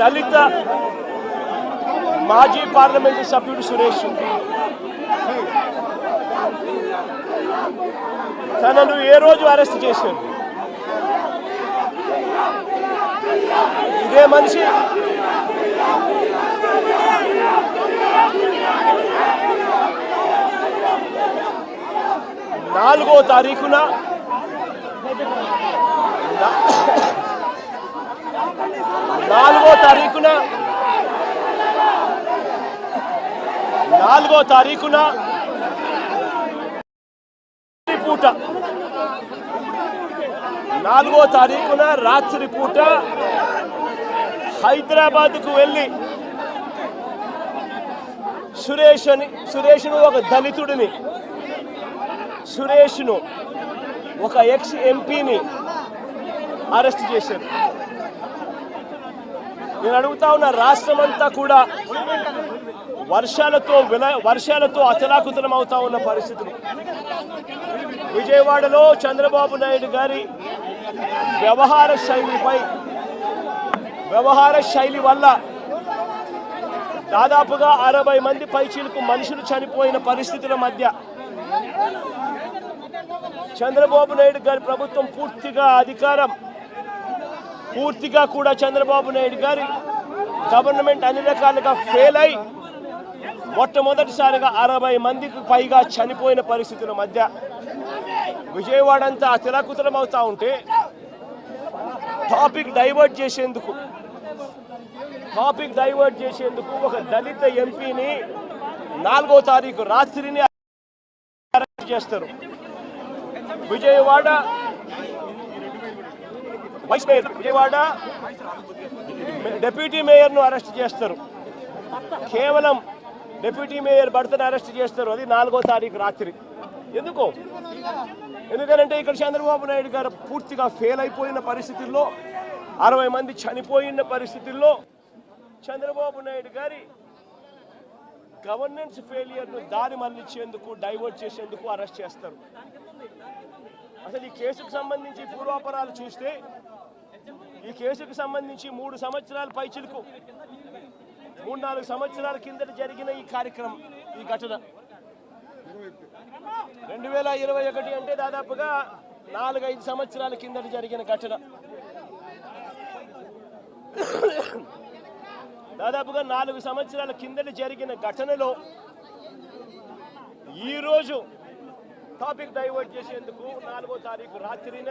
దళిత మాజీ పార్లమెంటు సభ్యుడు సురేష్ తనను ఏ రోజు అరెస్ట్ చేశారు? ఇదే మనిషి? నాలుగో తారీఖున నాలుగో తారీఖున. నాలుగో తారీఖున. పూట. నాలుగో తారీఖున రాత్రి పూట హైదరాబాద్కు వెళ్ళి సురేష్ అని సురేష్ను ఒక దళితుడిని సురేష్ను ఒక ఎక్స్ ఎంపీని అరెస్ట్ చేశారు. నేను అడుగుతా ఉన్న రాష్ట్రం అంతా కూడా వర్షాలతో విల వర్షాలతో అతలాకుతలం అవుతా ఉన్న పరిస్థితులు. విజయవాడలో చంద్రబాబు నాయుడు గారి వ్యవహార శైలిపై వ్యవహార శైలి వల్ల దాదాపుగా అరవై మంది పైచీలకు మనుషులు చనిపోయిన పరిస్థితుల మధ్య చంద్రబాబు నాయుడు గారి ప్రభుత్వం పూర్తిగా అధికారం పూర్తిగా కూడా చంద్రబాబు నాయుడు గారి గవర్నమెంట్ అన్ని రకాలుగా ఫెయిల్ అయి మొట్టమొదటిసారిగా అరవై మందికి పైగా చనిపోయిన పరిస్థితుల మధ్య విజయవాడ అంతా అతిలాకుతలం అవుతా ఉంటే టాపిక్ డైవర్ట్ చేసేందుకు టాపిక్ డైవర్ట్ చేసేందుకు ఒక దళిత ఎంపీని నాలుగో తారీఖు రాత్రిని అరెస్ట్ చేస్తారు. Vijayawada vice mayor Vijayawada deputy మేయర్ను arrest చేస్తారు. కేవలం డెప్యూటీ మేయర్ భర్తను అరెస్ట్ చేస్తారు. అది నాలుగో తారీఖు రాత్రి. ఎందుకు? ఎందుకంటే ఇక్కడ చంద్రబాబు నాయుడు గారు పూర్తిగా ఫెయిల్ అయిపోయిన పరిస్థితుల్లో అరవై మంది చనిపోయిన పరిస్థితుల్లో చంద్రబాబు నాయుడు గారి గవర్నెన్స్ ఫెయిలియర్ను దారి మళ్ళించేందుకు డైవర్ట్ చేసేందుకు అరెస్ట్ చేస్తారు. అసలు ఈ కేసుకు సంబంధించి పూర్వాపరాలు చూస్తే ఈ కేసుకు సంబంధించి మూడు సంవత్సరాల పైచిలకు. మూడు నాలుగు సంవత్సరాల కిందట జరిగిన ఈ కార్యక్రమం ఈ ఘటన. రెండు వేల ఇరవై ఒకటి అంటే దాదాపుగా నాలుగైదు సంవత్సరాల కిందట జరిగిన ఘటన. దాదాపుగా నాలుగు సంవత్సరాల కిందట జరిగిన ఘటనలో ఈరోజు టాపిక్ డైవర్ట్ చేసేందుకు నాలుగో తారీఖు రాత్రిన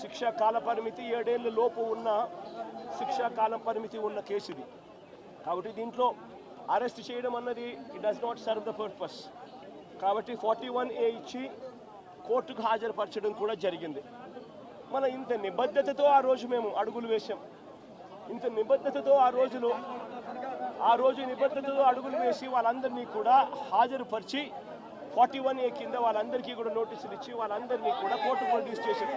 శిక్షా కాల పరిమితి ఏడేళ్ళ లోపు ఉన్న శిక్షా కాల పరిమితి ఉన్న కేసు ఇది కాబట్టి దీంట్లో అరెస్ట్ చేయడం అన్నది it does not serve the purpose కాబట్టి ఫార్టీ వన్ ఏ ఇచ్చి కోర్టుకు హాజరుపరచడం కూడా జరిగింది. మన ఇంత నిబద్ధతతో ఆ రోజు మేము అడుగులు వేశాం. ఇంత నిబద్ధతతో ఆ రోజులో ఆ రోజు నిబద్ధతతో అడుగులు వేసి వాళ్ళందరినీ కూడా హాజరుపరిచి ఫార్టీ వన్ ఏ కింద వాళ్ళందరికీ కూడా నోటీసులు ఇచ్చి వాళ్ళందరినీ కూడా కోర్టు ప్రొడ్యూస్ చేశారు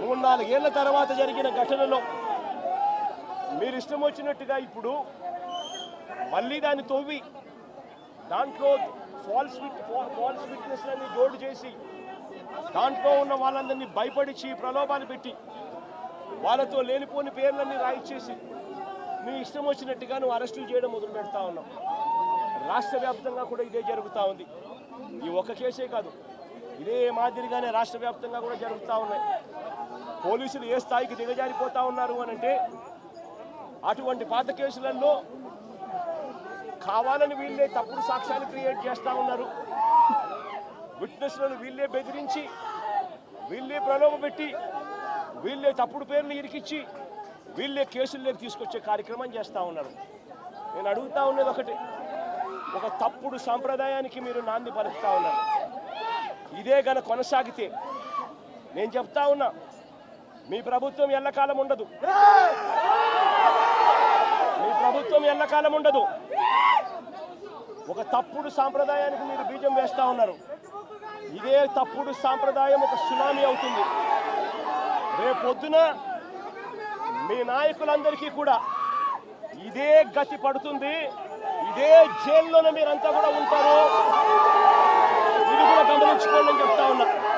మూడు నాలుగేళ్ళ తర్వాత జరిగిన ఘటనలో మీరు ఇష్టం వచ్చినట్టుగా ఇప్పుడు మళ్ళీ దాన్ని తవ్వి దాంట్లో ఫాల్స్ విట్ ఫాల్స్ విట్నెస్లని జోడు చేసి దాంట్లో ఉన్న వాళ్ళందరినీ భయపడిచి ప్రలోభాలు పెట్టి వాళ్ళతో లేనిపోని పేర్లన్నీ రాయిచ్చేసి మీ ఇష్టం వచ్చినట్టుగా నువ్వు అరెస్టులు చేయడం మొదలు పెడతా ఉన్నావు. రాష్ట్ర వ్యాప్తంగా కూడా ఇదే జరుగుతూ ఉంది. ఈ ఒక కేసే కాదు. ఇదే మాదిరిగానే రాష్ట్ర వ్యాప్తంగా కూడా జరుగుతూ ఉన్నాయి. పోలీసులు ఏ స్థాయికి దిగజారిపోతా ఉన్నారు అని అంటే అటువంటి పాత కేసులలో కావాలని వీళ్ళే తప్పుడు సాక్ష్యాలు క్రియేట్ చేస్తూ ఉన్నారు. విట్నెస్లను వీళ్ళే బెదిరించి వీళ్ళే ప్రలోభ పెట్టి వీళ్ళే తప్పుడు పేర్లు ఇరికిచ్చి వీళ్ళే కేసుల్లోకి తీసుకొచ్చే కార్యక్రమం చేస్తూ ఉన్నారు. నేను అడుగుతా ఉన్నది ఒకటి ఒక తప్పుడు సాంప్రదాయానికి మీరు నాంది పలుకుతా ఉన్నారు. ఇదే గన కొనసాగితే నేను చెప్తా ఉన్నా మీ ప్రభుత్వం ఎల్లకాలం ఉండదు. మీ ప్రభుత్వం ఎల్లకాలం ఉండదు. ఒక తప్పుడు సాంప్రదాయానికి మీరు బీజం వేస్తూ ఉన్నారు. ఇదే తప్పుడు సాంప్రదాయం ఒక సునామీ అవుతుంది. రేపొద్దున మీ నాయకులందరికీ కూడా ఇదే గతి పడుతుంది. ఇదే జైల్లోనే మీరంతా కూడా ఉంటారు. కూడా గమనించుకోండి అని చెప్తా ఉన్నా?